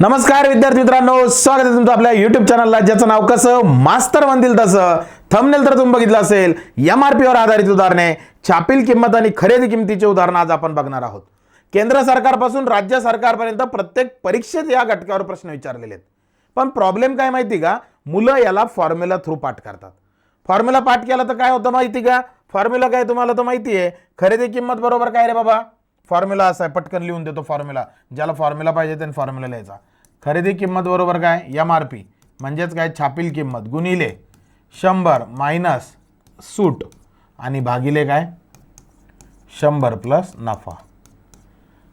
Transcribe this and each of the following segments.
नमस्कार विद्यार्थी मित्रांनो. स्वागत आहे तुमचं आपल्या युट्यूब चॅनलला ज्याचं नाव कसं? मास्तर म्हणतील तसं. थंबनेल तर तुम्ही बघितलं असेल. एम आर पीवर आधारित उदाहरणे. छापील किंमत आणि खरेदी किमतीचे उदाहरण आज आपण बघणार आहोत. केंद्र सरकारपासून राज्य सरकारपर्यंत प्रत्येक परीक्षेत या घटकावर प्रश्न विचारलेले आहेत. पण प्रॉब्लेम काय माहिती का? मुलं याला फॉर्म्युला थ्रू पाठ करतात. फॉर्म्युला पाठ केला तर काय होतं माहिती का? फॉर्म्युला काय तुम्हाला तर माहिती आहे. खरेदी किंमत बरोबर काय रे बाबा? फॉर्म्युला असा आहे पटकन लिहून देतो फॉर्म्युला. ज्याला फॉर्म्युला पाहिजे त्याने फॉर्म्युला लिहायचा. खरेदी किंमत बरोबर काय? एम आर पी म्हणजेच काय? छापील किंमत. गुणिले शंभर मायनस सूट. आणि भागिले काय? शंभर प्लस नफा.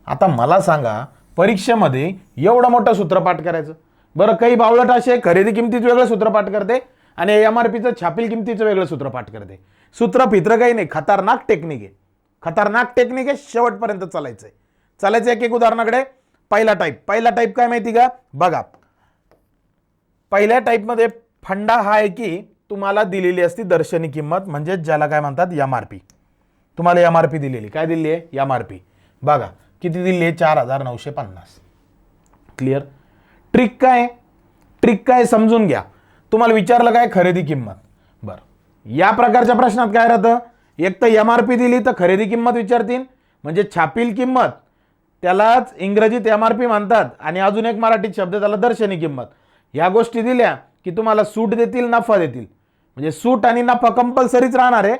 आता मला सांगा परीक्षेमध्ये एवढं मोठं सूत्रपाठ करायचं? बरं काही बावळट असे खरेदी किमतीचं वेगळं सूत्रपाठ करते आणि एम आर पीचं छापील किमतीचं वेगळं सूत्रपाठ करते. सूत्र फित्र काही नाही खतरनाक टेक्निक आहे. खतरनाक टेक्निक आहे शेवटपर्यंत चालायचं आहे चालायचं एक एक उदाहरणाकडे. पहिला टाईप पहिला टाईप काय माहिती का? बघा. पहिल्या टाईपमध्ये फंडा हा आहे की तुम्हाला दिलेली असती दर्शनी किंमत म्हणजे ज्याला काय म्हणतात एम आर पी तुम्हाला एम आर पी दिलेली. काय दिली आहे? एम आर पी बघा. किती दिली आहे? चार हजार नऊशे पन्नास. क्लिअर ट्रिक काय ट्रिक काय समजून घ्या. तुम्हाला विचारलं काय? खरेदी किंमत. बरं. या प्रकारच्या प्रश्नात काय राहतं? एक तर एम आर पी दिली तर खरेदी किंमत विचारतील म्हणजे छापील किंमत त्यालाच इंग्रजीत एम आर पी म्हणतात आणि अजून एक मराठीत शब्द त्याला दर्शनी किंमत. ह्या गोष्टी दिल्या की तुम्हाला सूट देतील नफा देतील. म्हणजे सूट आणि नफा कंपल्सरीच राहणार आहे.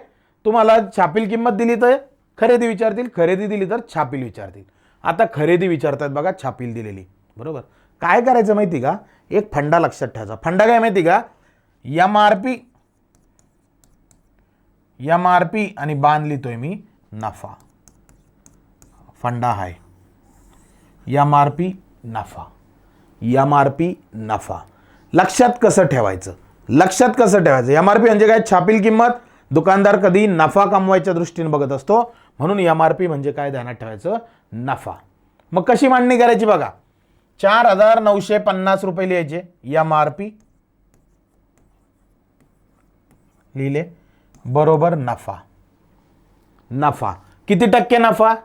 तुम्हाला छापील किंमत दिली तर खरेदी विचारतील खरेदी दिली तर छापील विचारतील. आता खरेदी विचारतात बघा छापील दिलेली. बरोबर? काय करायचं माहिती का? एक फंडा लक्षात ठेवायचा फंडा काय माहिती का? M R P M R P आणि बाण लिहितोय मी नफा. फंडा हाय. एम आर पी नफा. एम आर पी नफा. लक्षात कसं ठेवायचं? लक्षात कसं ठेवायचं? एम आर पी म्हणजे काय? छापील किंमत. दुकानदार कधी नफा कमवायच्या दृष्टीने बघत असतो. म्हणून एम आर पी म्हणजे काय? ध्यानात ठेवायचं. नफा. मग कशी मांडणी करायची बघा? चार हजार नऊशे पन्नास रुपये लिहायचे. एम आर पी लिहिले. बरोबर नफा. नफा. किती टक्के नफा?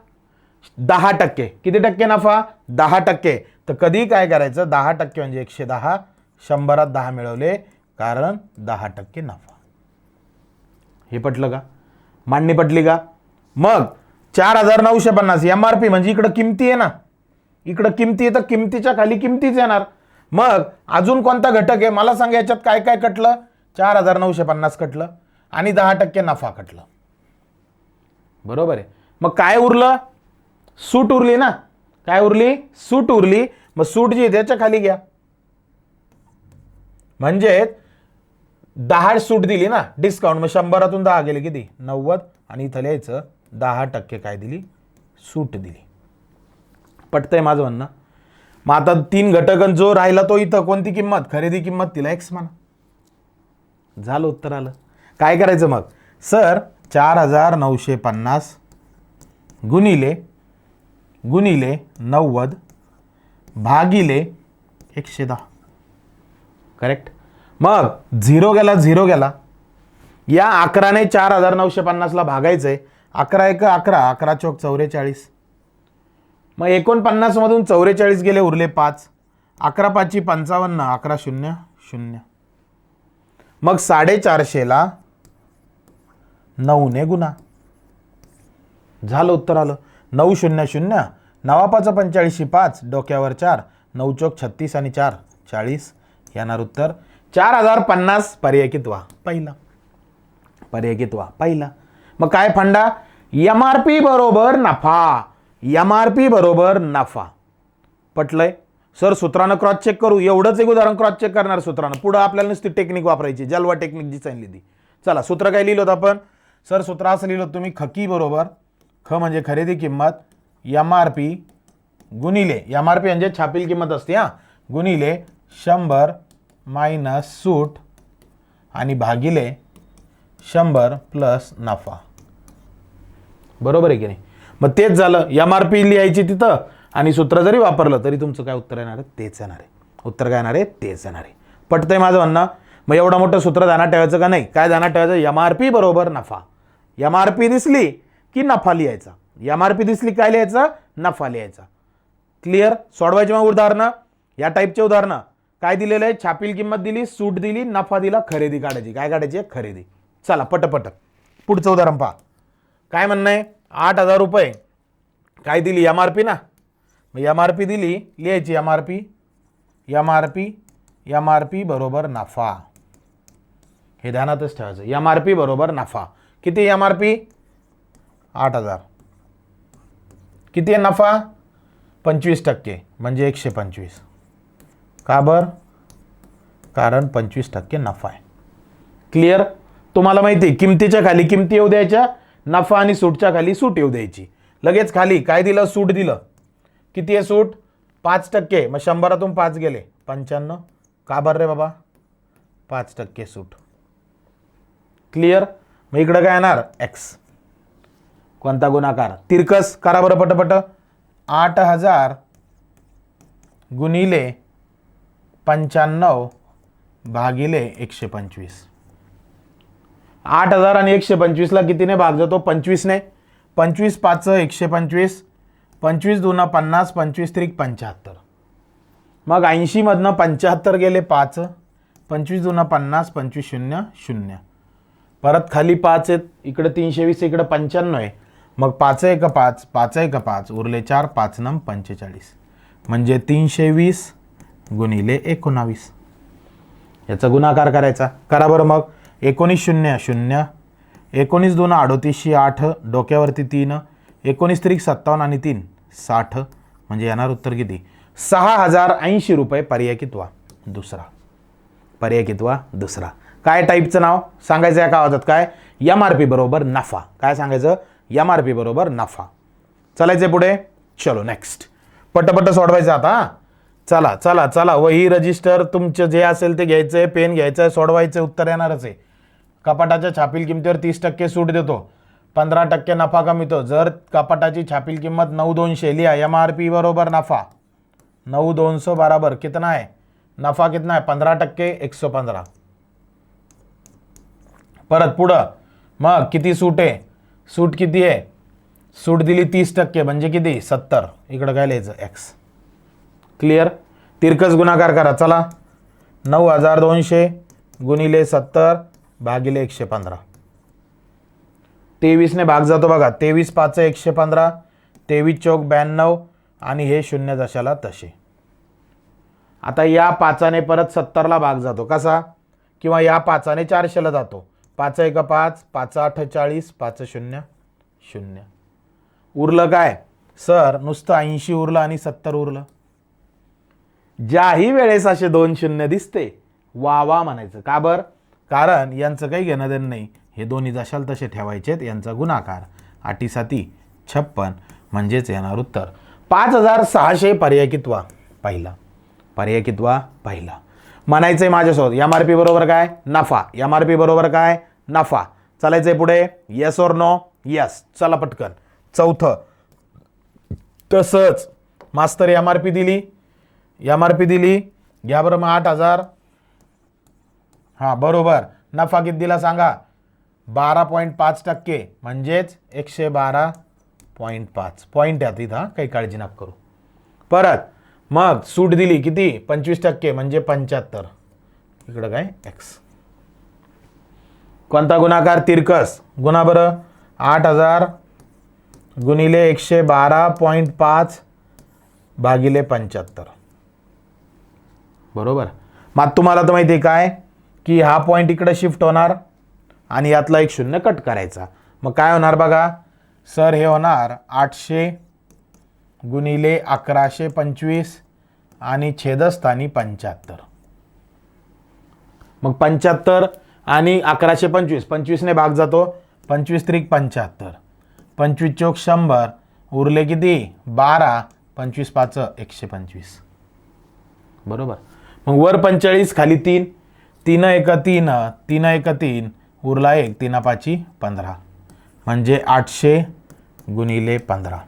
दहा टक्के. किती टक्के नफा? दहा टक्के. तर कधी काय करायचं? दहा टक्के म्हणजे एकशे दहा. शंभरात दहा मिळवले कारण दहा टक्के नफा. हे पटलं का? मांडणी पटली का? मग चार हजार नऊशे पन्नास एम आर पी म्हणजे इकडं किमती आहे ना? इकडं किमती आहे तर किमतीच्या खाली किमतीच येणार. मग अजून कोणता घटक आहे? मला सांगा याच्यात काय काय कटलं? चार हजार नऊशे पन्नास कटलं. आणि दहा टक्के नफा कटला. बरोबर आहे. मग काय उरलं? सूट उरली ना? काय उरली? सूट उरली. मग सूट जी त्याच्याखाली घ्या. म्हणजे दहा सूट दिली ना? डिस्काउंट. मग शंभरातून दहा गेले किती? नव्वद. आणि इथं लिहायचं दहा टक्के काय दिली? सूट दिली. पटतंय माझं म्हणणं? मग आता तीन घटक जो राहिला तो इथं कोणती किंमत? खरेदी किंमत तिला एक्स म्हणा. झालं उत्तर आलं. काय करायचं मग? सर चार हजार नऊशे पन्नास गुणिले गुणिले नव्वद भागिले एकशे दहा. करेक्ट मग झिरो गेला झिरो गेला. या अकराने चार हजार नऊशे पन्नासला भागायचं आहे अकरा एक अकरा अकरा चौक चौवेचाळीस मग एकोणपन्नासमधून चौवेचाळीस गेले उरले पाच. अकरा पाचची पंचावन्न अकरा शून्य शून्य. मग साडेचारशेला नऊने गुणा. झालं उत्तर आलं. नऊ शून्य शून्य. नवा पाच पंचेचाळीसशे पाच. डोक्यावर चार. नऊ चौक छत्तीस आणि चार. चाळीस. येणार उत्तर. चार हजार पन्नास पर्याय कितवा पहिला. पर्याय कितवा पहिला. मग काय फंडा? एम आर पी बरोबर नफा. एम आर पी बरोबर नफा. पटलंय? सर सूत्रानं क्रॉस चेक करू. एवढंच एक उदाहरण क्रॉस चेक करणार सूत्रानं. पुढं आपल्याला नुसती टेक्निक वापरायची. जलवा टेक्निक जी सांगितली ती चला सूत्र काय लिहिलं होतं आपण? सर सूत्र असं लिहिलं तुम्ही खकी बरोबर. ख म्हणजे खरेदी किंमत. एम आर पी गुणिले. एम आर पी म्हणजे छापील किंमत असते हां. गुणिले शंभर मायनस सूट आणि भागिले शंभर प्लस नफा. बरोबर आहे की नाही? मग तेच झालं. एम आर पी लिहायची तिथं आणि सूत्र जरी वापरलं तरी तुमचं काय उत्तर येणार आहे? तेच येणार आहे. उत्तर काय येणार आहे? तेच येणार आहे. पटतंय माझं म्हणणं? मग एवढं मोठं सूत्र ध्यानात ठेवायचं का नाही? काय ध्यानात ठेवायचं? एम आर पी बरोबर नफा. एम आर पी दिसली की नफा लिहायचा? एम आर पी दिसली काय लिहायचा? नफा लिहायचा. क्लिअर सोडवायची मग उदाहरणं. या टाईपचे उदाहरणं. काय दिलेलं आहे? छापील किंमत दिली सूट दिली नफा दिला खरेदी काढायची. काय काढायची आहे? खरेदी. चला पटपट. पुढचं उदाहरण पहा. काय म्हणणं आहे? आठ हजार रुपये. काय दिली? एम आर पी ना? एम आर पी दिली लिहायची M R P. M R P M R P बरोबर नफा. हे ध्यानातच ठेवायचं. एम आर पी बरोबर नफा. किती एम आर पी आठ हजार. किती आहे नफा? पंचवीस टक्के म्हणजे एकशे पंचवीस. का बर? कारण पंचवीस टक्के नफा आहे. क्लिअर तुम्हाला माहिती आहे किमतीच्या खाली किमती येऊ द्यायच्या नफा आणि सूटच्या खाली सूट येऊ द्यायची. लगेच खाली काय दिलं? सूट दिलं. किती आहे सूट? पाच टक्के. मग शंभरातून पाच गेले. पंच्याण्णव. का बरं रे बाबा? पाच टक्के सूट. क्लिअर मग इकडं काय येणार? एक्स कोणता गुणाकार? तिरकस. करा बरं पटपट. आठ हजार गुणिले पंच्याण्णव भागिले एकशे पंचवीस आठ हजार आणि एकशे पंचवीसला कितीने भाग जातो? पंचवीसने. पंचवीस पाच एकशे पंचवीस पंचवीस दोन पन्नास पंचवीस त्रिक पंच्याहत्तर. मग ऐंशीमधनं पंच्याहत्तर गेले पाच. पंचवीस दोन पन्नास पंचवीस शून्य शून्य. परत खाली पाच आहेत इकडं तीनशे वीस इकडं पंच्याण्णव आहे. मग पाच आहे का पाच पाच आहे का पाच उरले चार पाच नम पंचेचाळीस. म्हणजे तीनशे वीस गुणिले एकोणावीस. याचा गुणाकार करायचा. करा बरं मग. एकोणीस शून्य शून्य. एकोणीस दोन अडोतीसशे आठ डोक्यावरती तीन. एकोणीस त्रिक सत्तावन्न आणि तीन साठ. म्हणजे येणार उत्तर किती? सहा हजार ऐंशी रुपये पर्याय कितवा? दुसरा. पर्याय कितवा? दुसरा. काय टाईपचं नाव? सांगायचं या आवाजात काय? एम आर पी बरोबर नफा. काय सांगायचं? एम आर पी बरोबर नफा. चालायचे पुढे? चलो नेक्स्ट पटपट सोडवायचं आता चला चला चला चला. वही रजिस्टर तुमचं जे असेल ते घ्यायचं आहे पेन घ्यायचं आहे सोडवायचं उत्तर येणारच आहे. कपाटाच्या छापील किमतीवर तीस टक्के सूट देतो. पंधरा टक्के नफा कमीतो. जर कपाटाची छापील किंमत नऊ दोनशे लिहा. एम आर पी बरोबर नफा. नऊ दोन सौ बराबर कितना है नफा कितना है पंधरा टक्के एक सौ पंधरा. परत पुढं. मग किती सूट आहे? सूट किती आहे? सूट दिली तीस टक्के म्हणजे किती? सत्तर. इकडं काय लिहायचं? एक्स क्लिअर तिरकस गुणाकार करा. चला. नऊ हजार दोनशे गुणिले सत्तर भागिले एकशे पंधरा. तेवीसने भाग जातो बघा. तेवीस पाच एकशे पंधरा. तेवीस चौक ब्याण्णव आणि हे शून्य दशाला तसे. आता या पाचाने परत सत्तरला भाग जातो. कसा? किंवा या पाचाने चारशेला जातो. पाच एक पाच पाच आठ चाळीस पाच शून्य शून्य. उरलं काय? सर नुसतं ऐंशी उरलं आणि सत्तर उरलं. ज्याही वेळेस असे दोन शून्य दिसते वा वा म्हणायचं. का बर? कारण यांचं काही घेणं देणं नाही. हे दोन्ही जशाल तसे ठेवायचेत यांचा गुणाकार. आटीसाती छप्पन म्हणजेच येणार उत्तर. पाच हजार सहाशे पर्याय कितवा पहिला. पर्याय कितवा पहिला. म्हणायचं आहे माझ्यासोबत. एम आर पी बरोबर काय? नफा. एम आर पी बरोबर काय? नफा. चालायचं आहे पुढे? येस ओर नो यस चला पटकन. चौथं. तसंच. मास्तर एम आर पी दिली. एम आर पी दिली. घ्या बरं मग आठ हजार. हां बरोबर. नफा किती दिला सांगा? बारा पॉईंट पाच टक्के. म्हणजेच एकशे बारा पॉईंट पाच. पॉईंट आहे इथं हां. काही काळजी नका करू. परत. मग सूट दिली किती? पंचवीस टक्के म्हणजे पंच्याहत्तर. इकडं काय? एक्स कोणता गुणाकार? तिरकस. गुणा बरं. आठ हजार गुणिले एकशे बारा पॉईंट पाच भागिले पंच्याहत्तर. बरोबर. मग तुम्हाला तर माहिती आहे काय? की हा पॉईंट इकडं शिफ्ट होणार आणि यातला एक शून्य कट करायचा. मग काय होणार बघा? सर हे होणार आठशे गुणिले अकराशे पंचवीस आणि छेदस्थानी पंच्याहत्तर. मग पंच्याहत्तर आणि अकराशे पंचवीस. पंचवीसने भाग जातो. पंचवीस त्रिक पंच्याहत्तर. पंचवीस चौक शंभर. उरले किती? बारा. पंचवीस पाच एकशे पंचवीस. बरोबर. मग वर पंचेचाळीस खाली तीन. तीन एक तीन तीन एक तीन. उरला एक तीन पाची पंधरा. म्हणजे आठशे गुणिले पंधरा.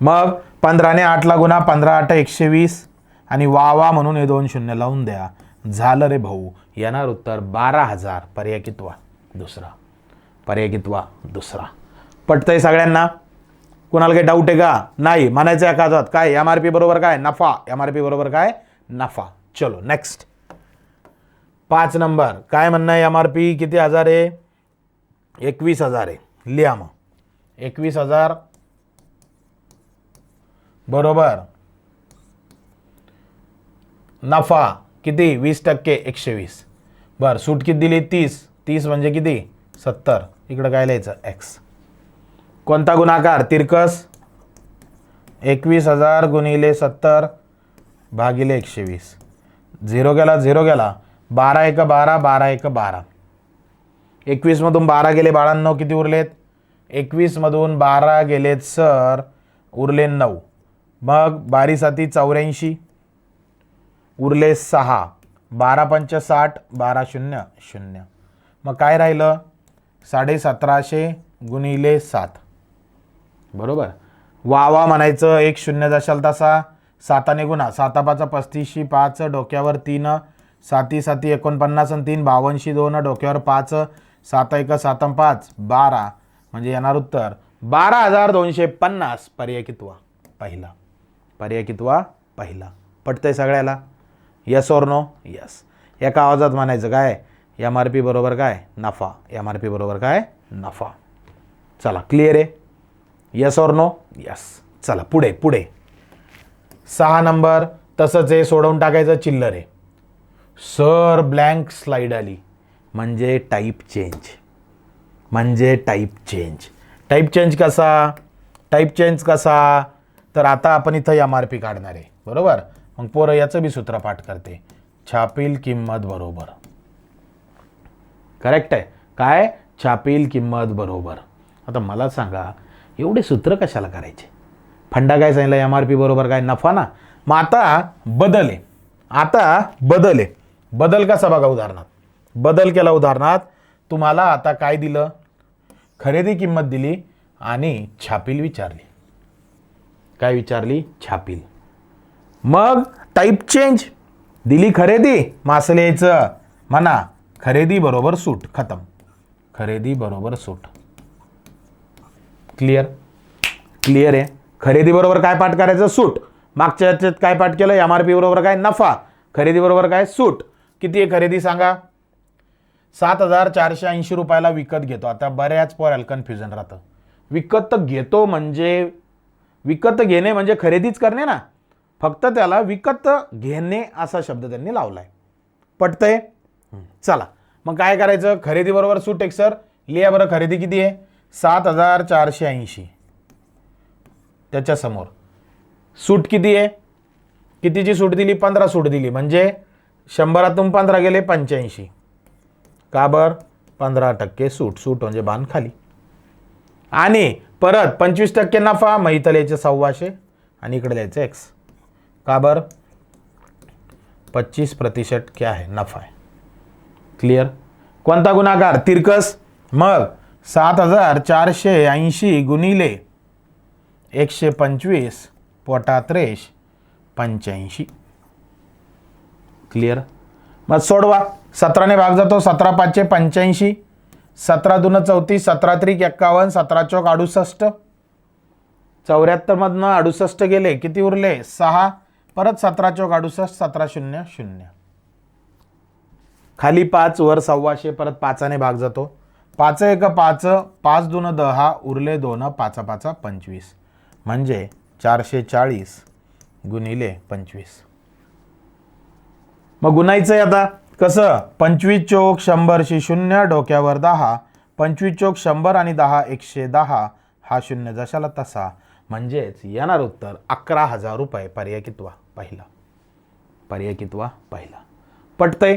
मग पंधराने आठला गुणा पंधरा आठ एकशे वीस. आणि वा वा म्हणून हे दोन शून्य लावून द्या. झालं रे भाऊ. येणार उत्तर बारा हजार. पर्याय कितवा दुसरा. पर्याय कितवा दुसरा. पटतंय सगळ्यांना? कुणाला काही डाऊट आहे का? नाही. म्हणायचं आहे एखादात काय? एम आर पी बरोबर काय? नफा. एम आर पी बरोबर काय? नफा. चलो नेक्स्ट पाच नंबर. काय म्हणणं आहे एम आर पी किती हजार आहे? एकवीस हजार आहे. लिहा मग. एकवीस हजार. बरोबर. नफा किती? वीस टक्के एकशे वीस. बरं सूट किती दिली? तीस. तीस म्हणजे किती? सत्तर. इकडं काय लिहायचं? एक्स कोणता गुणाकार? तिरकस. एकवीस हजार गुणिले सत्तर भागिले एकशे वीस. झिरो गेला झिरो गेला. बारा एक बारा बारा एक बारा. एकवीसमधून बारा गेले बाळांनो किती उरलेत? एकवीसमधून बारा गेलेत सर उरले नऊ. मग बारी साती चौऱ्याऐंशी उरले सहा बारा पंच साठ बारा शून्य शून्य. मग काय राहिलं? साडे सतराशे गुणिले सात. बरोबर. वा वा म्हणायचं एक शून्य दशाल तसा. साताने गुणा साता पाचा पस्तीसशी पाच डोक्यावर तीन. साती साती एकोणपन्नास आणि तीन बावनशी दोन डोक्यावर पाच. सात एक सातम पाच बारा. म्हणजे येणार उत्तर बारा हजार दोनशे पन्नास पर्याय कितवा? पहिला. पर्याय कितवा पहिला. पटतंय सगळ्याला? यस और नो यस एका आवाजात म्हणायचं काय? एम आर पी बरोबर काय? नफा. एम आर पी बरोबर काय? नफा. चला क्लिअर आहे? यस और नो यस चला पुढे पुढे. सहा नंबर तसंच हे सोडवून टाकायचं चिल्लर आहे. सर ब्लँक स्लाईड आली. म्हणजे टाईप चेंज म्हणजे टाईप चेंज टाईप चेंज कसा? टाईप चेंज कसा? तर आता आपण इथं एम आर पी काढणार आहे. बरोबर? मग पोरं याचं बी सूत्र पाठ करते. छापील किंमत बरोबर. करेक्ट आहे. काय? छापील किंमत बरोबर. आता मला सांगा एवढे सूत्र कशाला करायचे? फंडा काय सांगितलं? एम आर पी बरोबर काय? नफा ना? मग आता बदल आहे. आता बदल आहे. बदल कसा बघा उदाहरणात. बदल केला उदाहरणात तुम्हाला आता काय दिलं? खरेदी किंमत दिली आणि छापील विचारली. काय विचारली? छापील. मग टाईप चेंज दिली खरेदी मासले यायचं म्हणा खरेदी बरोबर सूट खतम. खरेदी बरोबर सूट. क्लिअर क्लिअर आहे. खरेदी बरोबर काय पाठ करायचं? सूट. मागच्या याच्यात काय पाठ केलं? एम आर पी बरोबर काय? नफा. खरेदी बरोबर काय? सूट. किती आहे खरेदी सांगा? सात हजार चारशे ऐंशी रुपयाला विकत घेतो. आता बऱ्याच पोराला कन्फ्युजन राहतं. विकत घेतो म्हणजे विकत घेणे म्हणजे खरेदीच करणे ना. फक्त त्याला विकत घेणे असा शब्द त्यांनी लावलाय. पटतंय? हं, चला. मग काय करायचं? खरेदी बरोबर सूट एक सर. लिहा बरं खरेदी किती आहे? सात हजार चारशे ऐंशी. त्याच्यासमोर. सूट किती आहे? कितीची सूट दिली? पंधरा सूट दिली. म्हणजे शंभरातून पंधरा गेले पंच्याऐंशी. का बर? पंधरा टक्के सूट. सूट म्हणजे बाण खाली. आणि परत पंचवीस टक्के नफा मग इथं लिहायचे सव्वाशे आणि इकडे द्यायचं एक्स का बरं? पच्चीस प्रतिशत क्या आहे नफा आहे. क्लिअर कोणता गुणाकार? तिरकस? मग सात हजार चारशे ऐंशी गुणिले एकशे पंचवीस पोटात्रेश पंच्याऐंशी. क्लिअर मग सोडवा. सतराने भाग जातो सतरा पाचशे पंच्याऐंशी. सतरा दुन चौतीस सतरा त्रिक एक्कावन्न सतरा चौक अडुसष्ट. चौऱ्याहत्तरमधनं अडुसष्ट गेले किती उरले? सहा. परत सतरा चौक अडुसष्ट सतरा शून्य शून्य. खाली पाच वर सव्वाशे परत पाचाने भाग जातो. पाच एक पाच पाच दोन दहा उरले दोन पाचा पाचा पंचवीस. म्हणजे चारशे चाळीस गुणिले पंचवीस. मग गुणायचं आहे आता. कसं? पंचवीस चोक शंभरशी शून्य डोक्यावर दहा. पंचवीस चोक शंभर आणि दहा एकशे दहा. हा शून्य जशाला तसा. म्हणजेच येणार उत्तर अकरा हजार रुपये. पर्याय कितवा? पहिला. पर्याय कितवा? पहिला. पटतंय?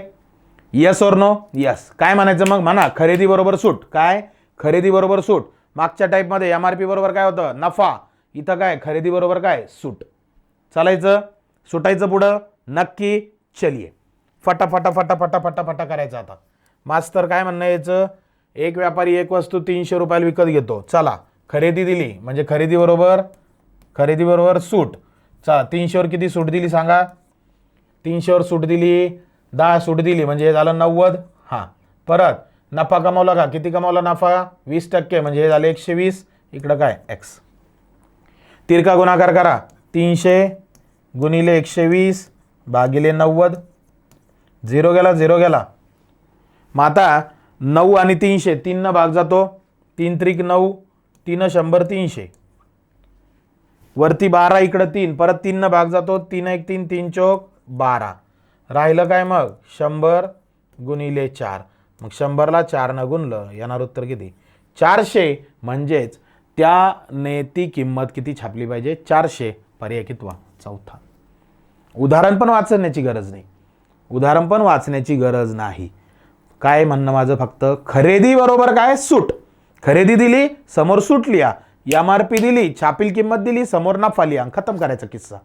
यस और नो यस काय म्हणायचं मग? म्हणा. खरेदी बरोबर सूट. काय? खरेदी बरोबर सूट. मागच्या टाईपमध्ये एम आर पी बरोबर काय होतं? नफा. इथं काय? खरेदी बरोबर काय? सूट. चालायचं? सुटायचं पुढं? नक्की? चलिये फटाफटा फटाफटा फटा करायचं आता. मास्तर काय म्हणणं याचं? एक व्यापारी एक वस्तू तीनशे रुपयाला विकत घेतो. चला खरेदी दिली. म्हणजे खरेदीबरोबर खरेदीबरोबर सूट. चला तीनशेवर किती सूट दिली सांगा? तीनशेवर सूट दिली दहा सूट दिली. म्हणजे हे झालं नव्वद. हां. परत नफा कमावला का? किती कमावला नफा? वीस टक्के. म्हणजे हे झालं एकशे वीस. इकडं काय? एक्स तिरका गुणाकार करा. तीनशे गुणिले एकशे वीस भागिले नव्वद. झिरो गेला झिरो गेला. मग आता नऊ आणि तीनशे तीननं भाग जातो. तीन त्रिक नऊ तीन शंभर तीनशे. वरती बारा इकडं तीन. परत तीननं भाग जातो. तीन एक तीन तीन चौक बारा. राहिलं काय मग? शंभर गुणिले चार. मग शंभरला चारनं गुणलं. येणार उत्तर किती? चारशे. म्हणजेच त्याने ती किंमत किती छापली पाहिजे? चारशे. पर्याय कितवा? चौथा. उदाहरण पण वाचण्याची गरज नाही. उदाहरण पण वाचण्याची गरज नाही. काय म्हणणं माझं फक्त खरेदी बरोबर काय? सूट. खरेदी दिली समोर सूट लिहा. एम आर पी दिली छापील किंमत दिली समोर नफा लिहा. खतम करायचा किस्सा.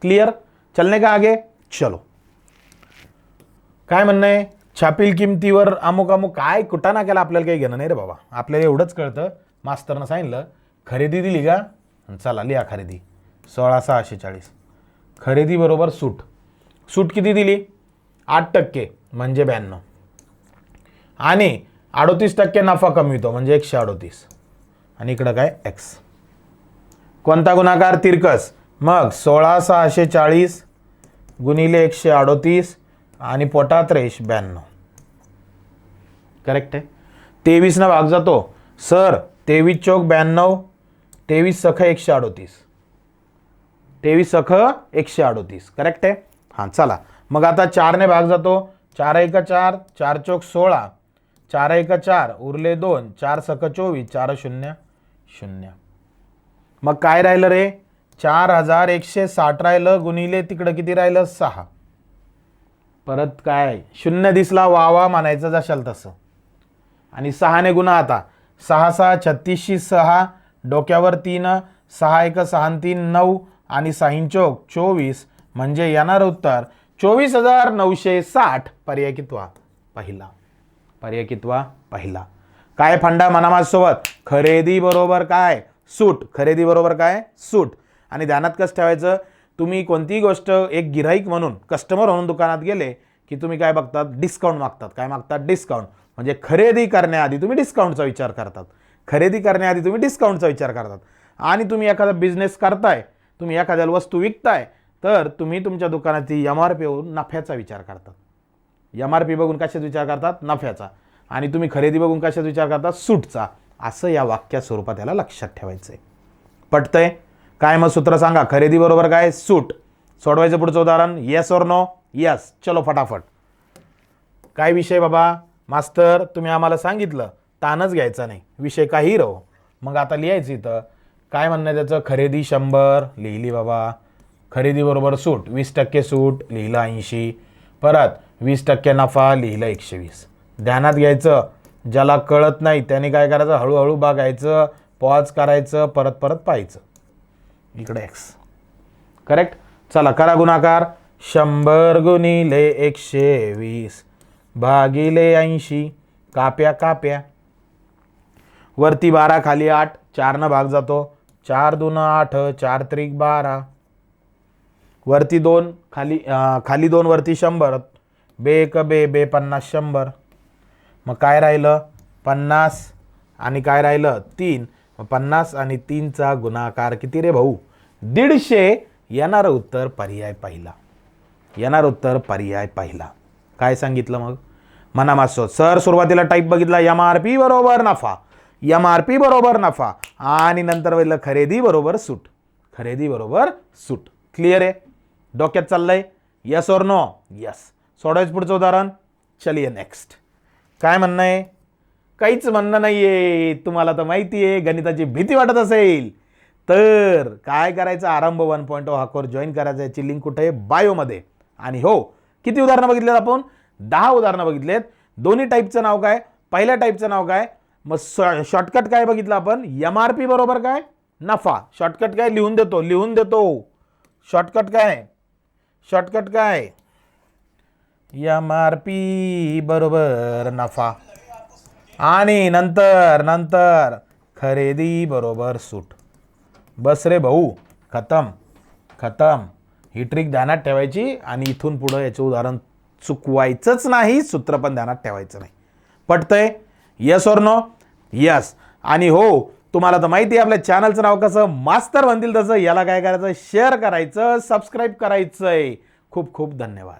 क्लिअर चलने का आगे? चलो. काय म्हणणं आहे? छापील किमतीवर अमुक अमुक काय कुटाना केला आपल्याला काही घेणं नाही रे बाबा. आपल्याला एवढंच कळतं. मास्तरनं सांगितलं खरेदी दिली का? चला लिहा खरेदी. सोळा सहाशे चाळीस. खरेदी बरोबर सूट. सूट किती दिली? आठ टक्के म्हणजे ब्याण्णव. आणि अडोतीस टक्के नफा कमीवतो म्हणजे एकशे अडोतीस. आणि इकडं काय? एक्स कोणता गुणाकार? तिरकस. मग सोळा सहाशे चाळीस गुणिले एकशे अडोतीस आणि पोटात रेश ब्याण्णव. करेक्ट आहे? तेवीसनं भाग जातो. सर तेवीस चौक ब्याण्णव तेवीस सख एकशे अडोतीस. तेवीस सख एकशे अडोतीस. करेक्ट आहे? हां चला. मग आता चारने भाग जातो. चार एक चार चार चौक सोळा. चार एक चार उरले दोन. चार सक चोवीस चार शून्य शून्य. मग काय राहिलं रे? चार हजार एकशे साठ राहिलं गुणिले तिकडं किती राहिलं? सहा. परत काय? शून्य दिसला वा वा म्हणायचं जशाल तसं. आणि सहाने गुन्हा आता. सहा सहा छत्तीसशी सहा डोक्यावर तीन सहा एक सहा तीन नऊ आणि साहीन चौक चोवीस. म्हणजे येणार उत्तर चोवीस हजार नऊशे साठ पर्याय कितवा पहिला. पर्याय पहिला. काय फंडा म्हणा माझ्यासोबत खरेदी बरोबर काय? सूट. खरेदी बरोबर काय? सूट. आणि ध्यानात कसं ठेवायचं? तुम्ही कोणतीही गोष्ट एक गिराईक म्हणून कस्टमर म्हणून दुकानात गेले की तुम्ही काय बघतात? डिस्काउंट मागतात. काय मागतात? डिस्काउंट म्हणजे खरेदी करण्याआधी तुम्ही डिस्काउंटचा विचार करतात. खरेदी करण्याआधी तुम्ही डिस्काउंटचा विचार करतात. आणि तुम्ही एखादा बिझनेस करताय तुम्ही एखाद्याला वस्तू विकताय तर तुम्ही तुमच्या दुकानाची एम आर पीवरून नफ्याचा विचार करतात एम आर पी बघून कशाचा विचार करतात? नफ्याचा. आणि तुम्ही खरेदी बघून कशाचा विचार करतात सूटचा. असं या वाक्या स्वरूपात याला लक्षात ठेवायचं आहे पटतंय? काय मग सूत्र सांगा? खरेदी बरोबर काय? सूट. सोडवायचं पुढचं उदाहरण? येस और नो यस चलो फटाफट. काय विषय बाबा? मास्तर तुम्ही आम्हाला सांगितलं. ताणच घ्यायचा नाही. विषय काही राहो. मग आता लिहायचं इथं. काय म्हणणं आहे त्याचं? खरेदी शंभर. लिहिली बाबा. खरेदीबरोबर सूट वीस टक्के सूट लिहिलं ऐंशी. परत वीस टक्के नफा लिहिलं एकशे वीस ध्यानात घ्यायचं. ज्याला कळत नाही त्याने काय करायचं? हळूहळू बघायचं पॉज करायचं परत परत पाहायचं. इकडे एक्स करेक्ट चला करा गुणाकार. शंभर गुणिले एकशे वीस भागिले ऐंशी. काप्या काप्या. वरती बारा खाली आठ. चारनं भाग जातो. चार दोन आठ चार त्रिक बारा. वरती दोन खाली आ, खाली दोन वरती शंभर. बे एक बे बे पन्नास शंभर. मग काय राहिलं? पन्नास आणि काय राहिलं? तीन. मग पन्नास आणि तीनचा गुणाकार किती रे भाऊ? दीडशे. येणारं उत्तर पर्याय पहिला. येणार उत्तर पर्याय पहिला. काय सांगितलं मग? म्हणा मासो सर सुरुवातीला टाईप बघितला. एम आर पी बरोबर नफा. एम आर पी बरोबर नफा. आणि नंतर बघितलं खरेदी बरोबर सूट. खरेदी बरोबर सूट. क्लिअर आहे? डोक्यात चाललंय? यस और नो यस सोडायचं पुढचं उदाहरण? चलिये नेक्स्ट काय म्हणणं आहे? काहीच म्हणणं नाही आहे तुम्हाला तर माहिती आहे गणिताची भीती वाटत असेल. तर काय करायचं? आरंभ वन पॉईंट हा कोर्स जॉईन करायचा याची लिंक कुठे आहे? बायोमध्ये आणि हो किती उदाहरणं बघितलेत आपण? दहा उदाहरणं बघितलेत. दोन्ही टाईपचं नाव काय? पहिल्या टाईपचं नाव काय? मग शॉर्टकट काय बघितलं आपण? एम आर पी बरोबर काय? नफा. शॉर्टकट काय? लिहून देतो लिहून देतो. शॉर्टकट काय? शॉर्टकट काय? एम आर पी बरोबर नफा. आणि नंतर नंतर खरेदी बरोबर सूट. बस रे भाऊ खतम खतम. ही ट्रिक ध्यानात ठेवायची आणि इथून पुढं याचं उदाहरण चुकवायचंच नाही सूत्र पण ध्यानात ठेवायचं नाही. पटतंय? यस और नो यस आणि हो तुम्हाला तर माहिती आहे आपल्या चॅनलचं नाव कसं? मास्तर म्हणतील तसं. याला काय करायचं? शेअर करायचं सबस्क्राईब करायचंय. खूप खूप धन्यवाद.